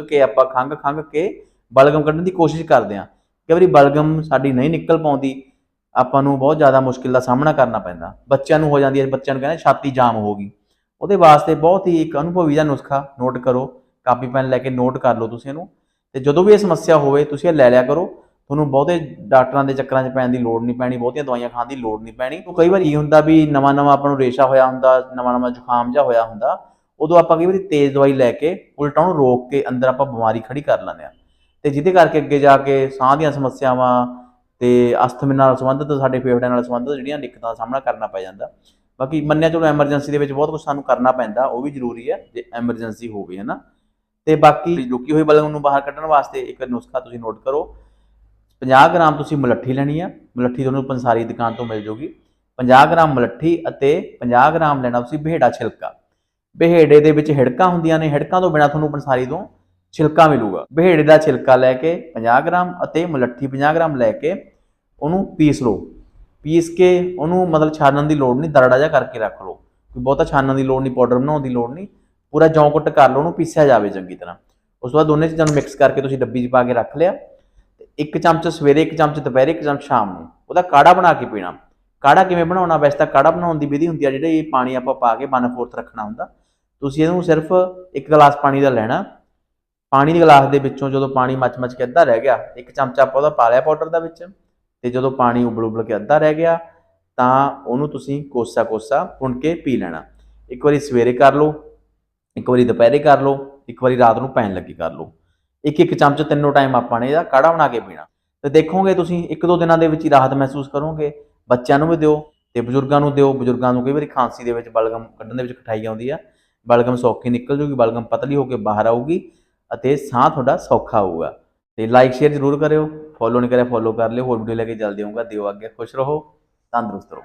ਕਿ ਆਪਾਂ ਖੰਗ ਖੰਗ ਕੇ ਬਲਗਮ ਕੱਢਣ ਦੀ ਕੋਸ਼ਿਸ਼ ਕਰਦੇ ਹਾਂ। ਕਈ ਵਾਰੀ ਬਲਗਮ ਸਾਡੀ ਨਹੀਂ ਨਿਕਲ ਪਾਉਂਦੀ, ਆਪਾਂ ਨੂੰ ਬਹੁਤ ਜ਼ਿਆਦਾ ਮੁਸ਼ਕਿਲ ਦਾ ਸਾਹਮਣਾ ਕਰਨਾ ਪੈਂਦਾ। ਬੱਚਿਆਂ ਨੂੰ ਹੋ ਜਾਂਦੀ ਹੈ, ਬੱਚਿਆਂ ਨੂੰ ਕਹਿੰਦੇ ਛਾਤੀ ਜਾਮ ਹੋ ਗਈ। ਉਹਦੇ ਵਾਸਤੇ ਬਹੁਤ ਹੀ ਇੱਕ ਅਨੁਭਵੀ ਦਾ ਨੁਸਖਾ ਨੋਟ ਕਰੋ, ਕਾਪੀ ਪੈਨ ਲੈ ਕੇ ਨੋਟ ਕਰ ਲਓ ਤੁਸੀਂ ਇਹਨੂੰ। ਤੇ ਜਦੋਂ ਵੀ ਇਹ ਸਮੱਸਿਆ ਹੋਵੇ, ਤੁਸੀਂ ਇਹ ਲੈ ਲਿਆ ਕਰੋ। ਤੁਹਾਨੂੰ ਬਹੁਤੇ ਡਾਕਟਰਾਂ ਦੇ ਚੱਕਰਾਂ 'ਚ ਪੈਣ ਦੀ ਲੋੜ ਨਹੀਂ ਪੈਣੀ, ਬਹੁਤੀਆਂ ਦਵਾਈਆਂ ਖਾਣ ਦੀ ਲੋੜ ਨਹੀਂ ਪੈਣੀ। ਉਹ ਕਈ ਵਾਰ ਇਹ ਹੁੰਦਾ ਵੀ ਨਵਾਂ ਨਵਾਂ ਆਪਾਂ ਨੂੰ ਰੇਸ਼ਾ ਹੋਇਆ ਹੁੰਦਾ ਨਵਾਂ ਨਵਾਂ ਜ਼ੁਕਾਮ ਜਿਹਾ ਹੋਇਆ ਹੁੰਦਾ। ਉਦੋਂ ਆਪਾਂ ਕਈ ਵਾਰੀ ਤੇਜ਼ ਦਵਾਈ ਲੈ ਕੇ, ਉਲਟਾ ਉਹਨੂੰ ਰੋਕ ਕੇ ਅੰਦਰ ਆਪਾਂ ਬਿਮਾਰੀ ਖੜੀ ਕਰ ਲੈਂਦੇ ਆ ਤੇ ਜਿਹਦੇ ਕਰਕੇ ਅੱਗੇ ਜਾ ਕੇ ਸਾਹ ਦੀਆਂ ਸਮੱਸਿਆਵਾਂ ਤੇ ਅਸਥਮੇ ਨਾਲ ਸੰਬੰਧਿਤ, ਸਾਡੇ ਫੇਫੜਿਆਂ ਨਾਲ ਸੰਬੰਧਿਤ ਜਿਹੜੀਆਂ ਦਿੱਕਤਾਂ ਦਾ ਸਾਹਮਣਾ ਕਰਨਾ ਪੈ ਜਾਂਦਾ। ਬਾਕੀ ਮੰਨਿਆ ਚਲੋ ਐਮਰਜੈਂਸੀ ਦੇ ਵਿੱਚ ਬਹੁਤ ਕੁਝ ਸਾਨੂੰ ਕਰਨਾ ਪੈਂਦਾ, ਉਹ ਵੀ ਜ਼ਰੂਰੀ ਹੈ ਜੇ ਐਮਰਜੈਂਸੀ ਹੋਵੇ ਹੈ ਨਾ ਤੇ ਬਾਕੀ ਲੁਕੀ ਹੋਈ ਬਲਗਮ ਨੂੰ ਬਾਹਰ ਕੱਢਣ ਵਾਸਤੇ ਇੱਕ ਨੁਸਖਾ ਤੁਸੀਂ ਨੋਟ ਕਰੋ। 50 ਗ੍ਰਾਮ ਤੁਸੀਂ ਮਲੱਠੀ ਲੈਣੀ ਆ, ਮਲੱਠੀ ਤੁਹਾਨੂੰ ਪੰਸਾਰੀ ਦੁਕਾਨ ਤੋਂ ਮਿਲ ਜੂਗੀ। 50 ਗ੍ਰਾਮ ਮਲੱਠੀ ਅਤੇ 50 ਗ੍ਰਾਮ ਲੈਣਾ ਤੁਸੀਂ ਬਿਹੜਾ ਛਿਲਕਾ। ਬਿਹੜੇ ਦੇ ਵਿੱਚ ਹਿੜਕਾਂ ਹੁੰਦੀਆਂ ਨੇ, ਹਿੜਕਾਂ ਤੋਂ ਬਿਨਾ ਤੁਹਾਨੂੰ ਪੰਸਾਰੀ ਤੋਂ ਛਿਲਕਾ ਮਿਲੂਗਾ। ਬਿਹੜੇ ਦਾ ਛਿਲਕਾ ਲੈ ਕੇ 50 ਗ੍ਰਾਮ ਅਤੇ ਮੁਲੱਠੀ 50 ਗ੍ਰਾਮ ਲੈ ਕੇ ਉਹਨੂੰ ਪੀਸ ਲਓ। ਪੀਸ ਕੇ ਉਹਨੂੰ ਮਤਲਬ ਛਾਣਨ ਦੀ ਲੋੜ ਨਹੀਂ, ਦਰੜਾ ਜਿਹਾ ਕਰਕੇ ਰੱਖ ਲਓ। ਕੋਈ ਬਹੁਤਾ ਛਾਣਨ ਦੀ ਲੋੜ ਨਹੀਂ, ਪਾਊਡਰ ਬਣਾਉਣ ਦੀ ਲੋੜ ਨਹੀਂ। ਪੂਰਾ ਜੌਂ ਕੁੱਟ ਕਰ ਲਓ, ਉਹਨੂੰ ਪੀਸਿਆ ਜਾਵੇ ਚੰਗੀ ਤਰ੍ਹਾਂ। ਉਸ ਤੋਂ ਬਾਅਦ ਦੋਨੇ ਚੀਜ਼ਾਂ ਨੂੰ ਮਿਕਸ ਕਰਕੇ ਤੁਸੀਂ ਡੱਬੀ 'ਚ ਪਾ ਕੇ ਰੱਖ ਲਿਆ। ਤੇ ਇੱਕ ਚਮਚ ਸਵੇਰੇ, ਇੱਕ ਚਮਚ ਦੁਪਹਿਰੇ, ਇੱਕ ਚਮਚ ਸ਼ਾਮ ਨੂੰ। ਉਹਦਾ ਕਾੜਾ ਬਣਾ ਕੇ ਪੀਣਾ। ਕਾੜਾ ਕਿਵੇਂ ਬਣਾਉਣਾ? ਵੈਸੇ ਤਾਂ ਕਾੜਾ ਬਣਾਉਣ ਦੀ ਵਿਧੀ ਹੁੰਦੀ ਆ, ਜਿਹੜੇ ਇਹ ਪਾਣੀ ਆਪਾਂ ਪਾ ਕੇ 1/4 ਰੱਖਣਾ ਹੁੰਦਾ। ਤੁਸੀਂ ਇਹਨੂੰ ਸਿਰਫ ਇੱਕ ਗਲਾਸ ਪਾਣੀ ਦਾ ਲੈਣਾ। ਪਾਣੀ ਦੇ ਗਲਾਸ ਦੇ ਵਿੱਚੋਂ ਜਦੋਂ ਪਾਣੀ ਮੱਚ-ਮੱਚ ਕੇ ਅੱਧਾ ਰਹਿ ਗਿਆ, ਇੱਕ ਚਮਚਾ ਆਪਾਂ ਉਹਦਾ ਪਾ ਲਿਆ ਪਾਊਡਰ ਦਾ ਵਿੱਚ ਤੇ ਜਦੋਂ ਪਾਣੀ ਉਬਲ-ਉਬਲ ਕੇ ਅੱਧਾ ਰਹਿ ਗਿਆ, ਤਾਂ ਉਹਨੂੰ ਤੁਸੀਂ ਕੋਸਾ-ਕੋਸਾ ਪੁਣ ਕੇ ਪੀ ਲੈਣਾ। ਇੱਕ ਵਾਰੀ ਸਵੇਰੇ ਕਰ ਲਓ, ਇੱਕ ਵਾਰੀ ਦੁਪਹਿਰੇ ਕਰ ਲਓ, ਇੱਕ ਵਾਰੀ ਰਾਤ ਨੂੰ ਪੈਣ ਲੱਗੀ ਕਰ ਲਓ। ਇੱਕ ਇੱਕ ਚਮਚ ਤਿੰਨੋਂ ਟਾਈਮ ਆਪਾਂ ਨੇ ਇਹਦਾ ਕਾੜਾ ਬਣਾ ਕੇ ਪੀਣਾ। ਤੇ ਦੇਖੋਗੇ ਤੁਸੀਂ, ਇੱਕ ਦੋ ਦਿਨਾਂ ਦੇ ਵਿੱਚ ਹੀ ਰਾਹਤ ਮਹਿਸੂਸ ਕਰੋਗੇ। ਬੱਚਿਆਂ ਨੂੰ ਵੀ ਦਿਓ ਤੇ ਬਜ਼ੁਰਗਾਂ ਨੂੰ ਦਿਓ, ਬਜ਼ੁਰਗਾਂ ਨੂੰ ਕਈ ਵਾਰੀ ਖਾਂਸੀ ਦੇ ਵਿੱਚ, ਬਲਗਮ ਕੱਢਣ ਦੇ ਵਿੱਚ ਕਠਾਈ ਆਉਂਦੀ ਆ। ਬਲਗਮ ਸੌਖੀ ਨਿਕਲ ਜੂਗੀ, ਬਲਗਮ ਪਤਲੀ ਹੋ ਕੇ ਬਾਹਰ ਆਊਗੀ ਅਤੇ ਸਾਹ ਤੁਹਾਡਾ ਸੌਖਾ ਹੋਊਗਾ। ਤੇ ਲਾਈਕ ਸ਼ੇਅਰ ਜ਼ਰੂਰ ਕਰਿਓ ਫੋਲੋ ਨਹੀਂ ਕਰਿਆ ਫੋਲੋ ਕਰ ਲਿਓ, ਹੋਰ ਵੀਡੀਓ ਲੈ ਕੇ ਜਲਦੀ ਆਊਂਗਾ ਦਿਓ ਅੱਗੇ, ਖੁਸ਼ ਰਹੋ, ਤੰਦਰੁਸਤ ਰਹੋ।